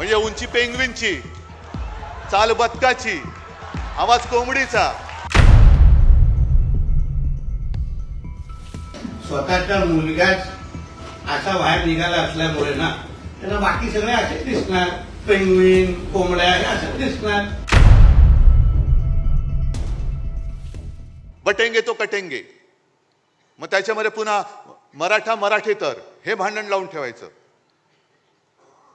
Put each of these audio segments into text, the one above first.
म्हणजे उंची पेंगविनची चाल बदकाची आवाज कोंबडीचा. स्वतःचा मुलगाच असा बाहेर निघाला असल्यामुळे ना त्यांना बाकी सगळे असेच दिसणार. पेंग्विन कोंबड्या असंच दिसणार. बटेंगे तो कटेंगे. मग त्याच्यामध्ये पुन्हा मराठा मराठेतर हे भांडण लावून ठेवायचं.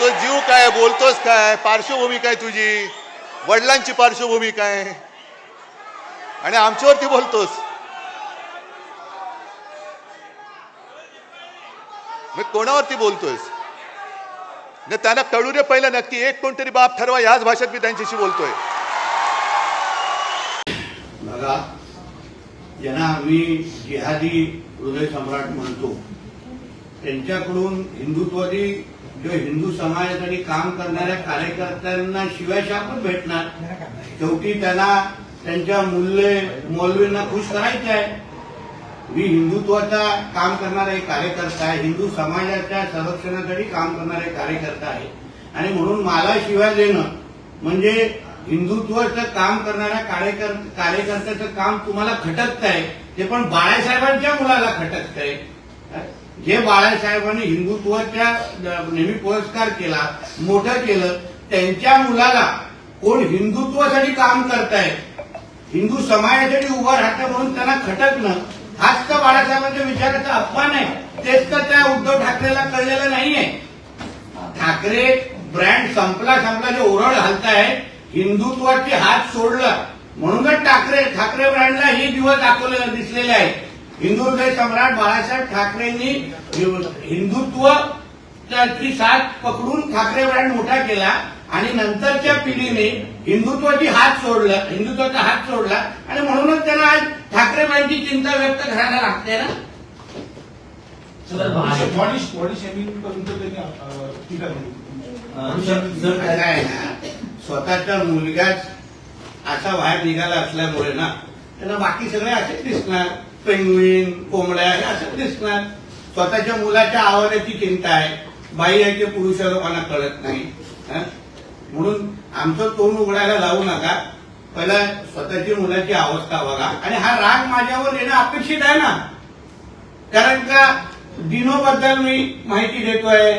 तो जीव काय बोलतोस काय? पार्श्वभूमी काय तुझी? वडिलांची पार्श्वभूमी काय? आणि आमच्यावरती बोलतोस? मग कोणावरती बोलतोयस? न त्यांना कळू दे पहिलं नक्की. एक कोणतरी बाप ठरवा याच भाषेत मी त्यांच्याशी बोलतोय. बघा ज्यांना आम्ही जिहादी हृदय सम्राट म्हणतो. त्यांच्याकडून हिंदुत्वादी किंवा हिंदू समाजासाठी काम करणाऱ्या कार्यकर्त्यांना शिवाय शिवायशापच भेटणार. शेवटी त्यांना त्यांच्या मूल्य मौलवींना खुश करायचे आहे. मी हिंदुत्वाचा काम करणारा एक कार्यकर्ता आहे. हिंदू समाजाच्या संरक्षणासाठी काम करणारा एक कार्यकर्ता आहे. आणि म्हणून मला शिवाय देणं म्हणजे हिंदुत्वाचं काम करणाऱ्या कार्यकर कार्यकर्त्याचं काम तुम्हाला खटकत आहे ते पण बाळासाहेबांच्या मुलाला खटकत आहे जे बाळासाहेबांनी हिंदुत्वाच्या नेहमी पुरस्कार केला मोठं केलं. त्यांच्या मुलाला कोण हिंदुत्वासाठी काम करताय? हिंदू समाजासाठी उभं राहतं म्हणून त्यांना खटकणं हाच तर बाळासाहेबांच्या विचाराचा अपमान आहे. तेच तर त्या उद्धव ठाकरेला कळलेलं नाहीये. ठाकरे ब्रँड संपला संपला जे ओरड घालताय हिंदुत्वाचे हात सोडला. म्हणूनच ठाकरे ठाकरे ब्रँडला हे दिवस दाखवले दिसलेले आहेत हिंदू हृदय सम्राट बाळासाहेब ठाकरेंनी हिंदुत्व ची साथ पकडून ठाकरे ब्रँड मोठा केला आणि नंतरच्या पिढीने हिंदुत्वाची हात सोडला हिंदुत्वाचा हात सोडला. आणि म्हणूनच त्यांना आज ठाकरे ब्रँडची चिंता व्यक्त करायला लागते ना? बॉडी बॉडी शेमिंग पर्यंत त्यांनी अं, टीका केली. जर काय आहे ना? स्वतःचा मुलगाच असा बाहेर निघाला असल्यामुळे ना त्यांना बाकी सगळे असेच दिसणार. पेंगुईन कोंबड्या हे असंच दिसणार. स्वतःच्या मुलाच्या आवाजाची चिंता आहे. बाई आहे ते पुरुष लोकांना कळत नाही. म्हणून आमचं तोंड उघडायला लावू नका. पहिला स्वतःची मुलाची अवस्था बघा. आणि हा राग माझ्यावर येणं अपेक्षित आहे ना? कारण का दिनोबद्दल मी माहिती देतोय.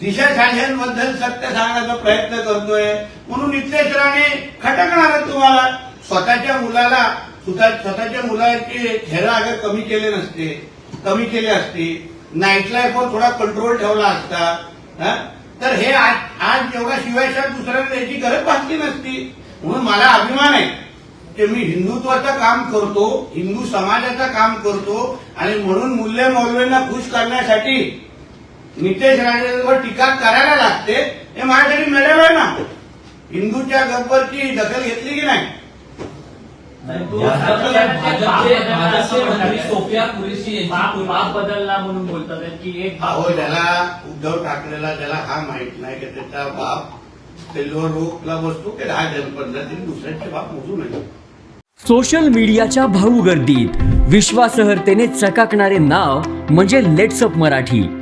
दिशा साह्यांबद्दल सत्य सांगण्याचा प्रयत्न करतोय. म्हणून नितेश राणे खटकणार तुम्हाला. स्वतःच्या मुलाला स्वतःच्या मुलाचे खेळा अगर कमी केले नसते कमी केले असते नाईट लाईफवर थोडा कंट्रोल ठेवला असता तर हे आज आज एवढा शिवायशात दुसऱ्याला याची गरज भासली नसती. म्हणून मला अभिमान आहे की मी हिंदुत्वाचं काम करतो हिंदू समाजाचं काम करतो आणि म्हणून मूल्य मौल्यांना खुश करण्यासाठी नितेश राणेवर टीका करायला लागते हे माझ्यासाठी मिळालं आहे ना? हिंदूच्या गब्बरची दखल घेतली की नाही? सोफिया कुरेशी यांची बाप पूर्ण- बाप बदलला म्हणून बोलतात की एक अहो त्याला उद्धव ठाकरेला त्याला हा माहीत नाही की त्याचा बाप सेल्वर बसतो की पद्धतीने दुसऱ्याचे बाप मोजू नये. सोशल मीडियाच्या भाऊ गर्दीत विश्वासार्हतेने चकाकणारे नाव म्हणजे लेट्सअप मराठी.